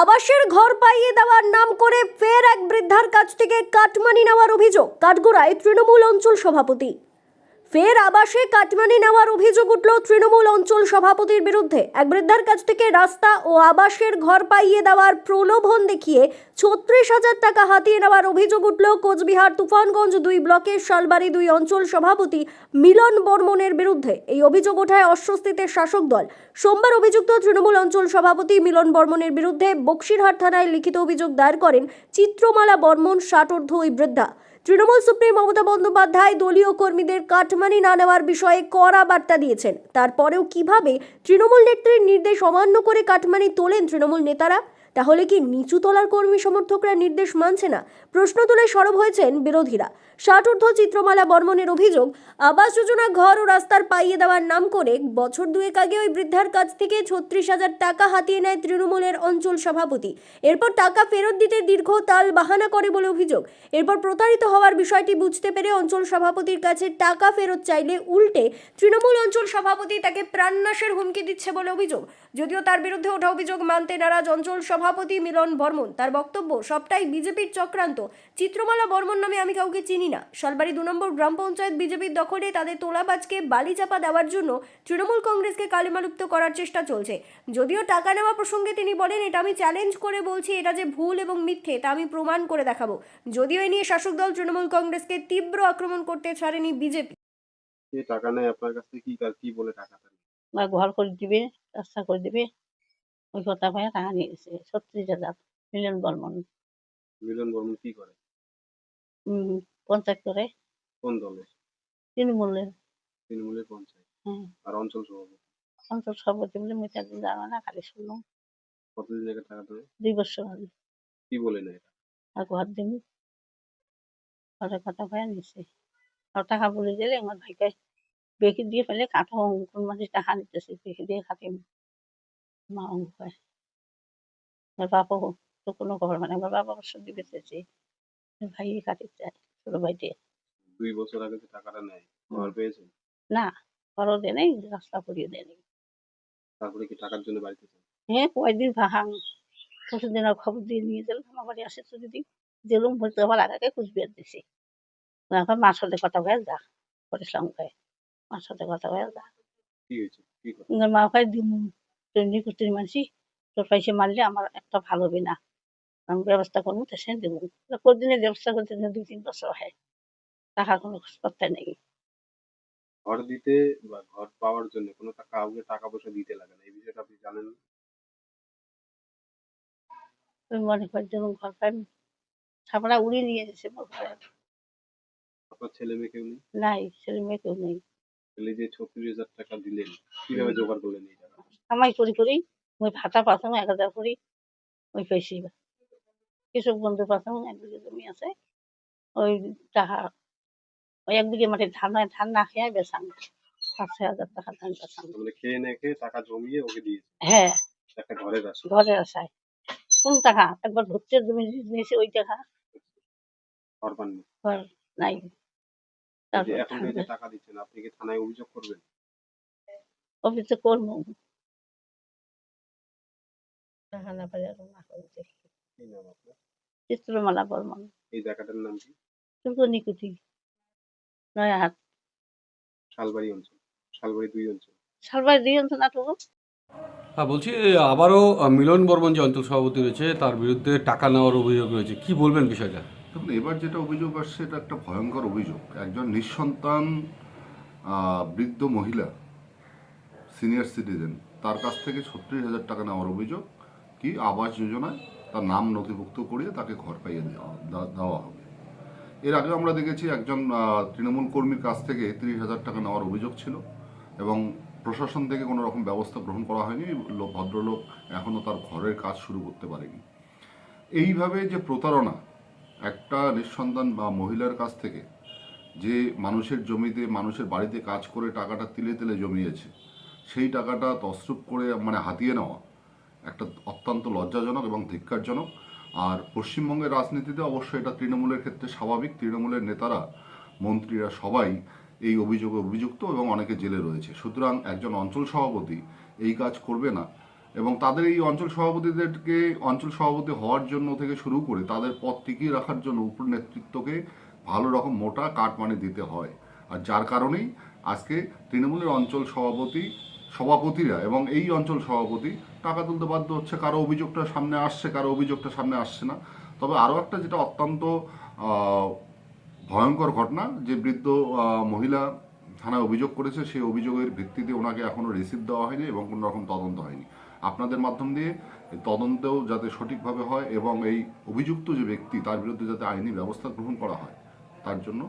আবাসের ঘর পাইয়ে দেওয়ার নাম করে ফের এক বৃদ্ধার কাছ থেকে কাটমানি নেওয়ার অভিযোগ। কাঠগোড়ায় তৃণমূল অঞ্চল সভাপতি। ফের আবাসে কাটমানি নেওয়ার অভিযোগ উঠল তৃণমূল অঞ্চল সভাপতির বিরুদ্ধে। এক বৃদ্ধার কাছ থেকে রাস্তা ও আবাসের ঘর পাইয়ে দেওয়ার প্রলোভন দেখিয়ে ছত্রিশ হাজার টাকা হাতিয়ে নেওয়ার অভিযোগ উঠল কোচবিহার তুফানগঞ্জ দুই ব্লকের শালবাড়ি দুই অঞ্চল সভাপতি মিলন বর্মনের বিরুদ্ধে। এই অভিযোগ ওঠায় অস্বস্তিতে শাসক দল। সোমবার অভিযুক্ত তৃণমূল অঞ্চল সভাপতি মিলন বর্মনের বিরুদ্ধে বক্সিরহাট থানায় লিখিত অভিযোগ দায়ের করেন চিত্রমালা বর্মন, ষাটোর্ধ ওই বৃদ্ধা। তৃণমূল সুপ্রিম মমতা বন্দ্যোপাধ্যায় দলীয় কর্মীদের কাঠমানি না নেওয়ার বিষয়ে কড়া বার্তা দিয়েছেন। তারপরেও কীভাবে তৃণমূল নেত্রীর নির্দেশ অমান্য করে কাঠমানি তোলেন তৃণমূল নেতারা? তাহলে কি নিচু তলার কর্মী সমর্থকরা নির্দেশ মানছে না? প্রশ্ন তুলে সরব হয়েছেন বিরোধীরা। ষাটোর্ধ চিত্রমালা বর্মনের অভিযোগ, আবাস যোজনা ঘর ও রাস্তার পাইয়ে দেওয়ার নাম করে বছর দুয়েক আগে ওই বৃদ্ধার কাছ থেকে ছত্রিশ হাজার টাকা হাতিয়ে নেয় তৃণমূলের অঞ্চল সভাপতি। এরপর টাকা ফেরত দিতে দীর্ঘ তাল বাহানা করে বলে অভিযোগ। এরপর প্রতারিত হওয়ার বিষয়টি বুঝতে পেরে অঞ্চল সভাপতির কাছে টাকা ফেরত চাইলে উল্টে তৃণমূল অঞ্চল সভাপতি তাকে প্রাণনাশের হুমকি দিচ্ছে বলে অভিযোগ। যদিও তার বিরুদ্ধে ওঠা অভিযোগ মানতে নারাজ অঞ্চল সভাপতি মিলন বর্মন। তার বক্তব্য, সবটাই বিজেপির চক্রান্ত। চিত্রমালা বর্মন নামে আমি কাউকে চিনি না। শালবাড়ি দু নম্বর গ্রাম পঞ্চায়েত বিজেপির দখলে তাদের তোলাবাজকে বালি চাপা দেওয়ার জন্য তৃণমূল কংগ্রেসকে কালিমালুপ্ত করার চেষ্টা চলছে। যদিও টাকা নেওয়া প্রসঙ্গে তিনি বলেন, এটা আমি চ্যালেঞ্জ করে বলছি, এটা যে ভুল এবং মিথ্যে, তা আমি প্রমাণ করে দেখাবো। যদিও এ নিয়ে শাসক দল তৃণমূল কংগ্রেসকে তীব্র আক্রমণ করতে ছাড়েনি বিজেপি। টাকা নেয় আপনার কাছ থেকে কি বলে নেয়? বা ঘর করে দিবে রাস্তা করে দিবে ওই কথা কয়ে টাকা নিয়ে গেছে ছত্রিশ হাজার মিলন বর্মন মিলন বর্মন কি করে পঞ্চায়েত করে কোন দলে? তৃণমূলের তৃণমূলের পঞ্চায়েত। আর অঞ্চল সভাপতি? অঞ্চল সভাপতি বলে তাদের জানা না খালি শুনলাম কতদিন আগে টাকা দেবে দুই বছর আগে কি বলে নেয় এটা? আর ঘর দিন ঘরের কথা কয়ে নিছে আর টাকা বলে দিলে আমার ভাইকে বেশি দিয়ে ফেলে কাঠো কোন মাসে টাকা নিতেছে বেশি দিয়ে খাতে মা অঙ্ক আমার বাবাও তো কোনো খবর মানে আমার বাবা অবশ্য দিবে চেয়েছে ভাই কাটে চায় ছোট ভাইটে। দুই বছর আগে যে টাকাটা নেয় ঘর পেয়েছেন? না ঘরও দেয় নাই রাস্তা করিয়ে দেয় নাই। তারপরে কি টাকার জন্য বাড়িতে হ্যাঁ কয়েকদিন ভাঙ পরশুদিন খবর দিয়ে নিয়ে গেলাম আমার বাড়ি আসে তো দিদি গেলুম আবার আগে কুচবিহার দিছি। এখন মার সাথে কথা হয়ে যা করেছিলাম গায়ে মার সাথে কথা হয়ে যা কি হয়েছে? কি করে কিন্তু মা ভাই দিন ট্রেনিং করতে মানছি তোর পয়সা মারলে আমার একটা ভালো হবে না। আমি ব্যবস্থা করব তো সে দেবো। কদিনের ব্যবস্থা করতে দুই তিন বছর হয়। টাকার কোনো কথা নেই। ঘর দিতে বা ঘর পাওয়ার জন্য কোনো টাকা কাউকে টাকা পয়সা দিতে লাগে না। এই বিষয়টা আপনি জানেন তুমি মনে কর যেমন ঘর পাই ছাপড়া উড়িয়ে নিয়ে ঘরে। আপনার ছেলে মেয়ে কেউ নেই? নাই ছেলে মেয়ে কেউ নেই। ছেলে যে ছত্রিশ হাজার টাকা দিলেন কীভাবে জোগাড় করলেন এই টাকা? কামাই করি করি ওই ভাতা পাতাম এক হাজার করি ওই পেয়েছি কৃষক বন্ধু পাতাম এক বিঘে জমি আছে ওই টাকা ওই এক বিঘে মাঠে ধান হয় ধান না খেয়ে বেসাম পাঁচ ছয় হাজার টাকা ধান বেসাম মানে খেয়ে না খেয়ে টাকা জমিয়ে ওকে দিয়েছে? হ্যাঁ। একটা ঘরের আসে ঘরের আশায় কোন টাকা? একবার ভর্তির জমি নিয়েছে ওই টাকা। ঘর নাই। এখন এই যে টাকা দিচ্ছেন আপনি কি থানায় অভিযোগ করবেন? অফিসে করব। টাকা না না করতে কি নাম আপনার? চিত্রমালা বর্মন। এই জায়গাটার নাম কি? কিন্তু নিকুতি নয়া হাট শালবাড়ি অঞ্চল। শালবাড়ি দুই অঞ্চল সালবাই দিয়ে তো হ্যাঁ বলছি আবারও মিলন বর্মন যে অঞ্চল সভাপতি রয়েছে তার বিরুদ্ধে টাকা নেওয়ার অভিযোগ রয়েছে। কি বলবেন বিষয়টা? দেখুন, এবার যেটা অভিযোগ আসছে, এটা একটা ভয়ঙ্কর অভিযোগ। একজন নিঃসন্তান বৃদ্ধ মহিলা, সিনিয়র সিটিজেন, তার কাছ থেকে ছত্রিশ হাজার টাকা নেওয়ার অভিযোগ কি আবাস যোজনায় তার নাম নথিভুক্ত করিয়ে তাকে ঘর পাইয়ে দেওয়া হবে। এর আগে আমরা দেখেছি একজন তৃণমূল কর্মীর কাছ থেকে তিরিশ হাজার টাকা নেওয়ার অভিযোগ ছিল এবং প্রশাসন থেকে কোনো রকম ব্যবস্থা গ্রহণ করা হয়নি। ভদ্রলোক এখনও তার ঘরের কাজ শুরু করতে পারেনি। এইভাবে যে প্রতারণা একটা নিঃসন্তান বা মহিলার কাছ থেকে যে মানুষের জমিতে, মানুষের বাড়িতে কাজ করে টাকাটা তিলে তিলে জমিয়েছে, সেই টাকাটা তসরুপ করে মানে হাতিয়ে নেওয়া একটা অত্যন্ত লজ্জাজনক এবং ধিক্কারজনক। আর পশ্চিমবঙ্গের রাজনীতিতে অবশ্যই এটা তৃণমূলের ক্ষেত্রে স্বাভাবিক। তৃণমূলের নেতারা, মন্ত্রীরা সবাই এই অভিযোগে অভিযুক্ত এবং অনেকে জেলে রয়েছে। সুতরাং একজন অঞ্চল সভাপতি এই কাজ করবে না। এবং তাদের এই অঞ্চল সভাপতিদেরকে অঞ্চল সভাপতি হওয়ার জন্য থেকে শুরু করে তাদের পদ টিকিয়ে রাখার জন্য উপর নেতৃত্বকে ভালো রকম মোটা কাটমানি দিতে হয়। আর যার কারণেই আজকে তৃণমূলের অঞ্চল সভাপতি, সভাপতিরা এবং এই অঞ্চল সভাপতি টাকা তুলতে বাধ্য হচ্ছে, কারও অভিযোগটা সামনে আসছে, কারও অভিযোগটা সামনে আসছে না। তবে আরও একটা যেটা অত্যন্ত ভয়ঙ্কর ঘটনা, যে বৃদ্ধ মহিলা থানায় অভিযোগ করেছে, সেই অভিযোগের ভিত্তিতে ওনাকে এখনও রিসিভ দেওয়া হয়নি এবং কোনো রকম তদন্ত হয়নি। আপনাদের মাধ্যম দিয়ে তদন্তেও যাতে সঠিকভাবে হয় এবং এই অভিযুক্ত যে ব্যক্তি তার বিরুদ্ধে যাতে আইনি ব্যবস্থা গ্রহণ করা হয় তার জন্য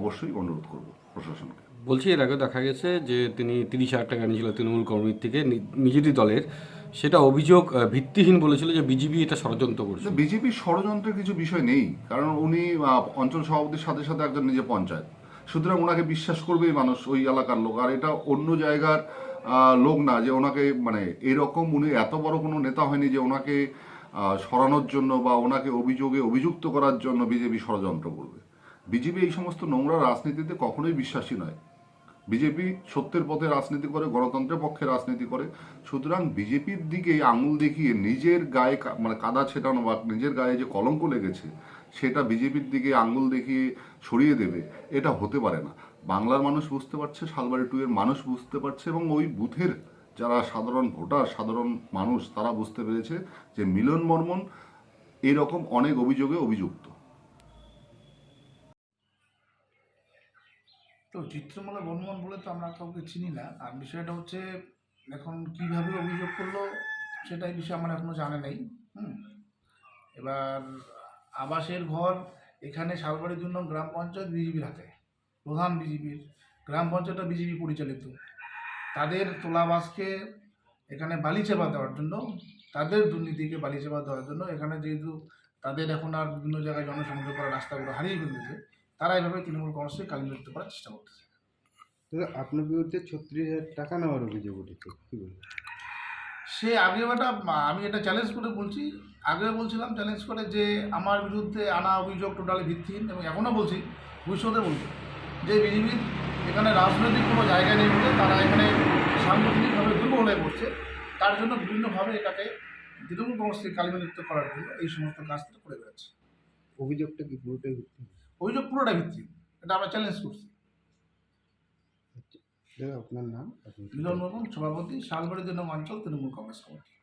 অবশ্যই অনুরোধ করব প্রশাসনকে। বলছি এর আগে দেখা গেছে যে তিনি তিরিশ হাজার টাকা নিয়েছিল তৃণমূল কর্মীর থেকে নিজেরই দলের। সেটা অভিযোগ ভিত্তিহীন বলেছিল যে বিজেপি এটা ষড়যন্ত্র করছে। বিজেপির ষড়যন্ত্রের কিছু বিষয় নেই কারণ উনি অঞ্চল সভাপতির সাথে সাথে একজন নিজে পঞ্চায়েত। সুতরাং ওনাকে বিশ্বাস করবেই মানুষ ওই এলাকার লোক আর এটা অন্য জায়গার লোক না যে ওনাকে মানে এরকম উনি এত বড় কোনো নেতা হয়নি যে ওনাকে সরানোর জন্য বা ওনাকে অভিযোগে অভিযুক্ত করার জন্য বিজেপি ষড়যন্ত্র করবে। বিজেপি এই সমস্ত নোংরা রাজনীতিতে কখনোই বিশ্বাসী নয়। বিজেপি সত্যের পথে রাজনীতি করে, গণতন্ত্রের পক্ষে রাজনীতি করে। সুতরাং বিজেপির দিকে আঙুল দেখিয়ে নিজের গায়ে মানে কাদা ছেটানো বা নিজের গায়ে যে কলঙ্ক লেগেছে, সেটা বিজেপির দিকে আঙুল দেখিয়ে সরিয়ে দেবে, এটা হতে পারে না। বাংলার মানুষ বুঝতে পারছে, শালবাড়ি টু এর মানুষ বুঝতে পারছে এবং ওই বুথের যারা সাধারণ ভোটার, সাধারণ মানুষ, তারা বুঝতে পেরেছে যে মিলন বর্মন এরকম অনেক অভিযোগে অভিযুক্ত। তো চিত্রমালা বর্মন বলে তো আমরা কাউকে চিনি না। আর বিষয়টা হচ্ছে, এখন কীভাবে অভিযোগ করল সেটাই বিষয়ে আমার এখনও জানা নেই। এবার আবাসের ঘর এখানে শালবাড়ির জন্য গ্রাম পঞ্চায়েত বিজেপির হাতে। প্রধান বিজেপির গ্রাম পঞ্চায়েতটা বিজেপি পরিচালিত। তাদের তোলাবাসকে এখানে বালি চাপা দেওয়ার জন্য তাদের দুর্নীতিকে বালি চাপা দেওয়ার জন্য এখানে যেহেতু তাদের এখন আর বিভিন্ন জায়গায় জনসংযোগ করার রাস্তাগুলো হারিয়ে ফেলেছে তারা এভাবে তৃণমূল কংগ্রেসকে কালিমুক্ত করার চেষ্টা করতেছে। আপনার বিরুদ্ধে ছত্রিশ হাজার টাকা নেওয়ার অভিযোগ উঠেছে কি বলবেন? সে আগে বেটা আমি এটা চ্যালেঞ্জ করে বলছি আগে বলছিলাম চ্যালেঞ্জ করে যে আমার বিরুদ্ধে আনা অভিযোগ টোটালি ভিত্তিহীন এবং এখনও বলছি ভবিষ্যতে বলব। যে বিজেপির এখানে রাজনৈতিক কোনো জায়গা নেই বলে তারা এখানে সাংগঠনিকভাবে দুর্বল হয়ে পড়ছে। তার জন্য বিভিন্নভাবে এটাকে তৃণমূল কংগ্রেসকে কালিমালিপ্ত করার জন্য এই সমস্ত কাজ তারা করে বেড়াচ্ছে। অভিযোগটা কি পুরোটাই ভিত্তি অভিযোগ পুরোটা ভিত্তি এটা আমরা চ্যালেঞ্জ করছি। আপনার নাম? মিলন বর্মন সভাপতি শালবাড়ি দিন অঞ্চল তৃণমূল কংগ্রেস কমিটি।